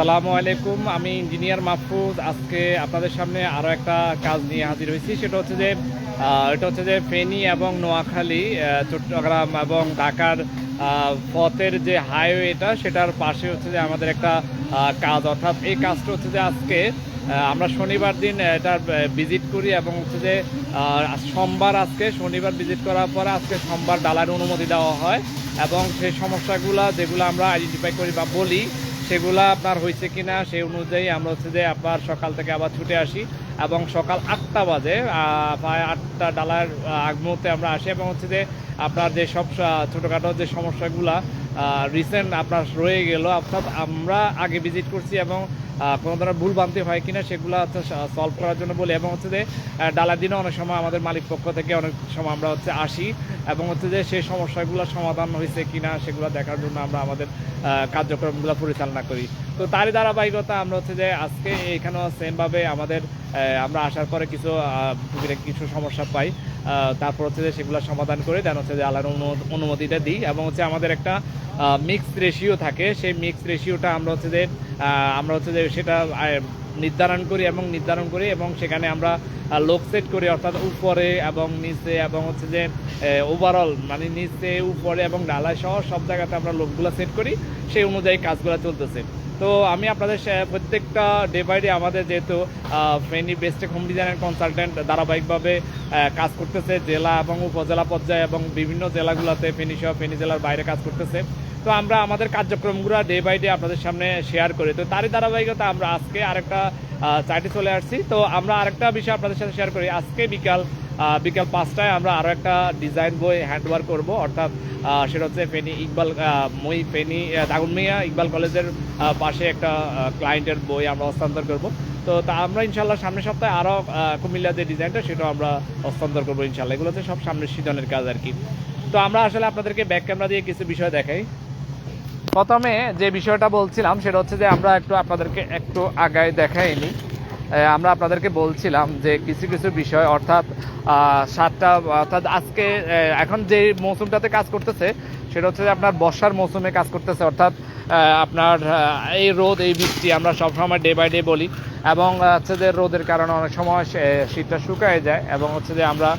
আসসালামু আলাইকুম। আমি ইঞ্জিনিয়ার মাহফুজ। আজকে আপনাদের সামনে আরও একটা কাজ নিয়ে হাজির হয়েছি। সেটা হচ্ছে যে এটা হচ্ছে যে ফেনী এবং নোয়াখালী চট্টগ্রাম এবং ঢাকার পথের যে হাইওয়েটা সেটার পাশে হচ্ছে যে আমাদের একটা কাজ। অর্থাৎ এই কাজটা হচ্ছে যে আজকে আমরা শনিবার দিন এটা ভিজিট করি এবং হচ্ছে যে সোমবার আজকে, শনিবার ভিজিট করার পরে আজকে সোমবার ডালার অনুমতি দেওয়া হয়। এবং সেই সমস্যাগুলো যেগুলো আমরা আইডেন্টিফাই করি বা বলি সেগুলা আপনার হয়েছে কিনা সেই অনুযায়ী আমরা হচ্ছে যে আপনার সকাল থেকে আবার ছুটে আসি। এবং সকাল আটটা বাজে প্রায় আটটা ডালার আগ মুহূর্তে আমরা আসি এবং হচ্ছে যে আপনার যে সব ছোটোখাটো যে সমস্যাগুলা রিসেন্ট আপনার রয়ে গেল, অর্থাৎ আমরা আগে ভিজিট করছি এবং কোনো ধরনের ভুল ভ্রান্তি হয় কিনা সেগুলো হচ্ছে সলভ করার জন্য বলি এবং হচ্ছে যে ডালার দিনে অনেক সময় আমাদের মালিক পক্ষ থেকে অনেক সময় আমরা হচ্ছে আসি এবং হচ্ছে যে সেই সমস্যাগুলো সমাধান হয়েছে কিনা সেগুলো দেখার জন্য আমরা আমাদের কার্যক্রমগুলো পরিচালনা করি। তো তারই ধারাবাহিকতা আমরা হচ্ছে যে আজকে এখানেও সেমভাবে আমাদের আমরা আসার পরে কিছু কিছু সমস্যা পাই। তারপর হচ্ছে যে সেগুলো সমাধান করে দেন হচ্ছে যে অনু- অনুমতিটা দিই এবং হচ্ছে আমাদের একটা মিক্স রেশিও থাকে। সেই মিক্স রেশিওটা আমরা হচ্ছে যে আমরা হচ্ছে যে সেটা নির্ধারণ করি এবং নির্ধারণ করি এবং সেখানে আমরা লোক সেট করি অর্থাৎ উপরে এবং নিচে এবং হচ্ছে যে ওভারঅল মানে নিচে, উপরে এবং ডালায় সহ সব জায়গাতে আমরা লোকগুলো সেট করি। সেই অনুযায়ী কাজগুলো চলতেছে। তো আমি আপনাদের প্রত্যেকটা ডে বাই ডে আমাদের যেহেতু ফেনি বেস্টেক হোম ডিজাইনের কনসালটেন্ট ধারাবাহিকভাবে কাজ করতেছে জেলা এবং উপজেলা পর্যায়ে এবং বিভিন্ন জেলাগুলোতে ফেনি সহ ফেনি জেলার বাইরে কাজ করতেছে। তো আমরা আমাদের কার্যক্রমগুলো ডে বাই ডে আপনাদের সামনে শেয়ার করি। তো তারই ধারাবাহিকতা আমরা আজকে আরেকটা চাইটে চলে আসছি। তো আমরা আরেকটা বিষয় আপনাদের সাথে শেয়ার করি। আজকে বিকাল বিকাল পাঁচটায় আমরা আরও একটা ডিজাইন বই হ্যান্ডওয়ার করব। অর্থাৎ সেটা হচ্ছে ফেনী ইকবাল মই ফেনী দাগনমিয়া ইকবাল কলেজের পাশে একটা ক্লায়েন্টের বই আমরা হস্তান্তর করব। তো তা আমরা ইনশাল্লাহ সামনের সপ্তাহে আরও কুমিল্লার যে ডিজাইনটা সেটাও আমরা হস্তান্তর করব ইনশাল্লাহ এগুলো হচ্ছে সব সামনের সিজনের কাজ আর কি। তো আমরা আসলে আপনাদেরকে ব্যাক ক্যামেরা দিয়ে কিছু বিষয় দেখাই। প্রথমে যে বিষয়টা বলছিলাম, সেটা হচ্ছে যে আমরা একটু আপনাদেরকে একটু আগায় দেখাইনি। আমরা আপনাদেরকে বলছিলাম যে কিছু কিছু বিষয়, অর্থাৎ সাতটা, অর্থাৎ আজকে এখন যে মৌসুমটাতে কাজ করতেছে, সেটা হচ্ছে যে আপনার বর্ষার মৌসুমে কাজ করতেছে, অর্থাৎ আপনার এই রোদ, এই বৃষ্টি আমরা সবসময় ডে বাই ডে বলি। এবং হচ্ছে যে রোদের কারণে অনেক সময় শীতটা শুকায় যায়। এবং হচ্ছে যে আমরা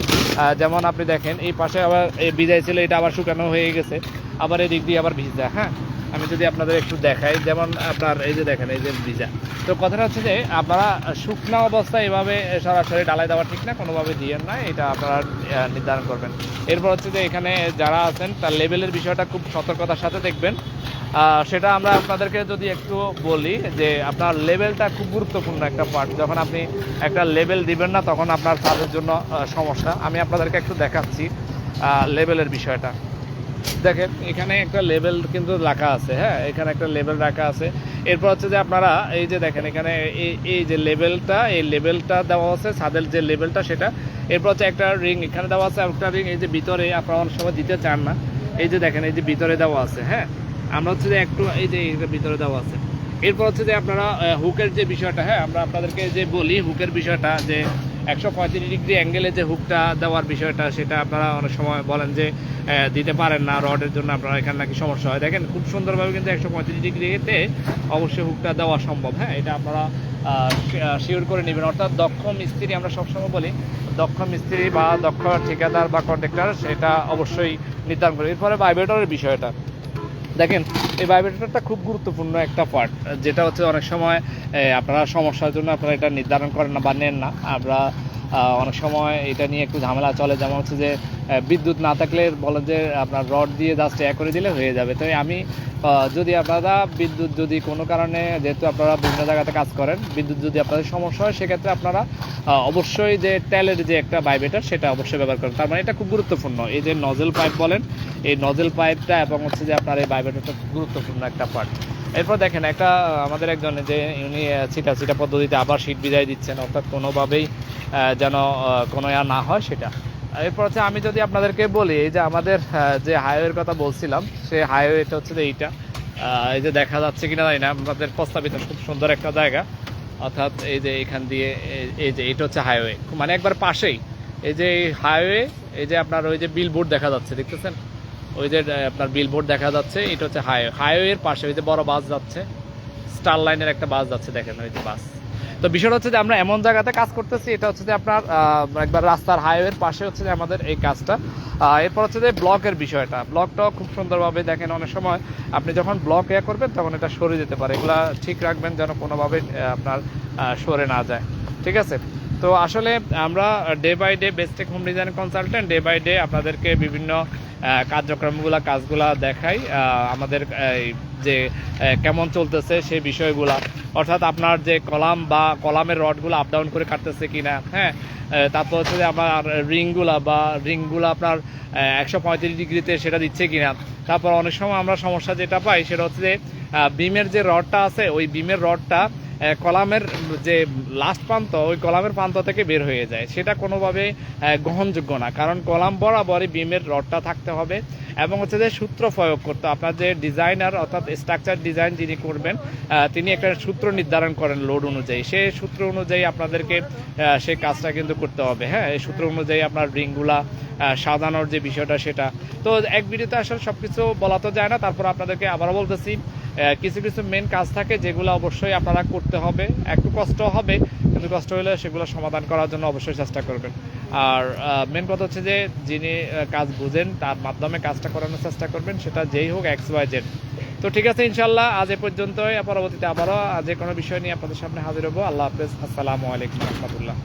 যেমন আপনি দেখেন, এই পাশে আবার ভিজাই ছিল, এটা আবার শুকানো হয়ে গেছে। আবার এদিক দিয়ে আবার ভিজা হ্যাঁ? আমি যদি আপনাদের একটু দেখাই, যেমন আপনার এই যে দেখেন, এই যে ভিজা। তো কথাটা হচ্ছে যে, আপনারা শুকনো অবস্থায় এভাবে সরাসরি ডালাই দেওয়া ঠিক না, কোনোভাবে দিয়েন না, এটা আপনারা নির্ধারণ করবেন। এরপর হচ্ছে যে, এখানে যারা আছেন, তার লেভেলের বিষয়টা খুব সতর্কতার সাথে দেখবেন। সেটা আমরা আপনাদেরকে যদি একটু বলি যে, আপনার লেভেলটা খুব গুরুত্বপূর্ণ একটা পার্ট যখন আপনি একটা লেভেল দিবেন না, তখন আপনার তাদের জন্য সমস্যা। আমি আপনাদেরকে একটু দেখাচ্ছি লেভেলের বিষয়টা। দেখেন, এখানে একটা লেভেল কিন্তু রাখা আছে হ্যাঁ? এখানে একটা লেভেল রাখা আছে। এরপর হচ্ছে যে আপনারা এই যে দেখেন, এখানে এই যে লেভেলটা এই লেভেলটা দেওয়া আছে, ছাদের যে লেভেলটা সেটা। এরপর হচ্ছে একটা রিং এখানে দেওয়া আছে একটা রিং এই যে ভিতরে আপনারা অনেক সময় দিতে চান না। এই যে দেখেন, এই যে ভিতরে দেওয়া আছে হ্যাঁ? আমরা হচ্ছে যে একটু এই যে এইটা ভিতরে দেওয়া আছে। এরপর হচ্ছে যে আপনারা হুকের যে বিষয়টা হ্যাঁ? আমরা আপনাদেরকে যে বলি হুকের বিষয়টা, যে একশো পঁয়ত্রিশ ডিগ্রি অ্যাঙ্গেলে যে হুকটা দেওয়ার বিষয়টা, সেটা আপনারা অনেক সময় বলেন যে দিতে পারেন না রডের জন্য, আপনারা এখানে নাকি সমস্যা হয়। দেখেন, খুব সুন্দরভাবে কিন্তু একশো পঁয়ত্রিশ ডিগ্রিতে অবশ্যই হুকটা দেওয়া সম্ভব। হ্যাঁ এটা আপনারা শিওর করে নেবেন। অর্থাৎ দক্ষ মিস্ত্রি আমরা সবসময় বলি, দক্ষ মিস্ত্রি বা দক্ষ ঠিকাদার বা কন্ট্রাক্টর সেটা অবশ্যই নির্ধারণ করে। এরপরে ভাইব্রেটরের বিষয়টা। দেখেন, এই ভাইব্রেটরটা খুব গুরুত্বপূর্ণ একটা পার্ট যেটা হচ্ছে অনেক সময় আপনারা সমস্যার জন্য আপনারা এটা নির্ধারণ করেন না বা নেন না। আমরা অনেক সময় এটা নিয়ে একটু ঝামেলা চলে। যেমন হচ্ছে যে বিদ্যুৎ না থাকলে বলেন যে, আপনার রড দিয়ে জাস্ট এক করে দিলে হয়ে যাবে। তো আমি যদি আপনারা বিদ্যুৎ যদি কোনো কারণে, যেহেতু আপনারা বিভিন্ন জায়গাতে কাজ করেন, বিদ্যুৎ যদি আপনাদের সমস্যা হয়, সেক্ষেত্রে আপনারা অবশ্যই যে তেলের যে একটা ভাইব্রেটর সেটা অবশ্যই ব্যবহার করেন। তার মানে এটা খুব গুরুত্বপূর্ণ। এই যে নজেল পাইপ বলেন, এই নজেল পাইপটা এবং হচ্ছে যে আপনার এই বাইবেটারটা খুব গুরুত্বপূর্ণ একটা পার্ট এরপর দেখেন, একটা, আমাদের একজন যে, উনি ছিটা ছিটা পদ্ধতিতে আবার শীত বিদায় দিচ্ছেন। অর্থাৎ কোনোভাবেই যেন কোনো ইয়া না হয় সেটা। এরপর হচ্ছে আমি যদি আপনাদেরকে বলি যে আমাদের যে হাইওয়ের কথা বলছিলাম, সেই হাইওয়েটা হচ্ছে যে এইটা। এই যে দেখা যাচ্ছে কিনা জানি না, আমাদের প্রস্তাবিত খুব সুন্দর একটা জায়গা। অর্থাৎ এই যে এখান দিয়ে, এই- যে এটা হচ্ছে হাইওয়ে মানে একবার পাশেই। এই যে এই হাইওয়ে এই যে আপনার ওই যে বিলবোর্ড দেখা যাচ্ছে, দেখতেছেন? ওই যে আপনার বিলবোর্ড দেখা যাচ্ছে এটা হচ্ছে হাইওয়ে হাইওয়ের পাশে ওই যে বড় বাস যাচ্ছে। স্টার লাইনের একটা বাস যাচ্ছে, দেখেন, ওই যে বাস তো বিষয়টা হচ্ছে যে আমরা এমন জায়গাতে কাজ করতেছি, এটা হচ্ছে যে আপনার একবার রাস্তার হাইওয়ের পাশে হচ্ছে যে আমাদের এই কাজটা। এরপর হচ্ছে যে ব্লকের বিষয়টা। ব্লকটাও খুব সুন্দরভাবে দেখেন অনেক সময় আপনি যখন ব্লক ইয়ে করবেন তখন এটা সরে যেতে পারে। এগুলা ঠিক রাখবেন যেন কোনোভাবে আপনার সরে না যায়। ঠিক আছে? তো আসলে আমরা day by day Bestech home design consultant day by day আপনাদেরকে বিভিন্ন কার্যক্রমগুলা, কাজগুলা দেখাই। আমাদের এই যে কেমন চলতেছে সেই বিষয়গুলা। অর্থাৎ আপনার যে কলাম বা কলামের রডগুলো আপ ডাউন করে কাটতেছে কিনা হ্যাঁ? তারপর হচ্ছে যে আমার রিংগুলা বা রিংগুলো আপনার একশো পঁয়ত্রিশ ডিগ্রিতে সেটা দিচ্ছে কিনা। তারপর অনেক সময় আমরা সমস্যা যেটা পাই সেটা হচ্ছে যে বিমের যে রডটা আছে, ওই বিমের রডটা কলামের যে লাস্ট প্রান্ত, ওই কলামের প্রান্ত থেকে বের হয়ে যায়। সেটা কোনোভাবে গ্রহণযোগ্য না। কারণ কলাম বরাবরই বিমের রডটা থাকতে হবে এবং হচ্ছে যে সূত্র প্রয়োগ করতে আপনার যে ডিজাইনার অর্থাৎ স্ট্রাকচার ডিজাইন যিনি করবেন তিনি একটা সূত্র নির্ধারণ করেন লোড অনুযায়ী। সেই সূত্র অনুযায়ী আপনাদেরকে সেই কাজটা কিন্তু করতে হবে হ্যাঁ? এই সূত্র অনুযায়ী আপনার রিংগুলা সাজানোর যে বিষয়টা সেটা। তো এক ভিডিওতে আসলে সব কিছু বলা তো যায় না, তারপর আপনাদেরকে আবারও বলতেছি কিছু কিছু মেন কাজ থাকে যেগুলো অবশ্যই আপনারা করতে হবে। একটু কষ্ট হবে, কিন্তু কষ্ট হলে সেগুলো সমাধান করার জন্য অবশ্যই চেষ্টা করবেন। আর মেন কথা হচ্ছে যে যিনি কাজ বুঝেন, তার মাধ্যমে কাজটা করানোর চেষ্টা করবেন, সেটা যেই হোক এক্স ওয়াই জেড তো ঠিক আছে ইনশাল্লাহ আজ এ পর্যন্তই। পরবর্তীতে আবারও যে কোনো বিষয় নিয়ে আপনাদের সামনে হাজির হব। আল্লাহ হাফেজ। আসসালামু আলাইকুম রহমতুল্লাহ।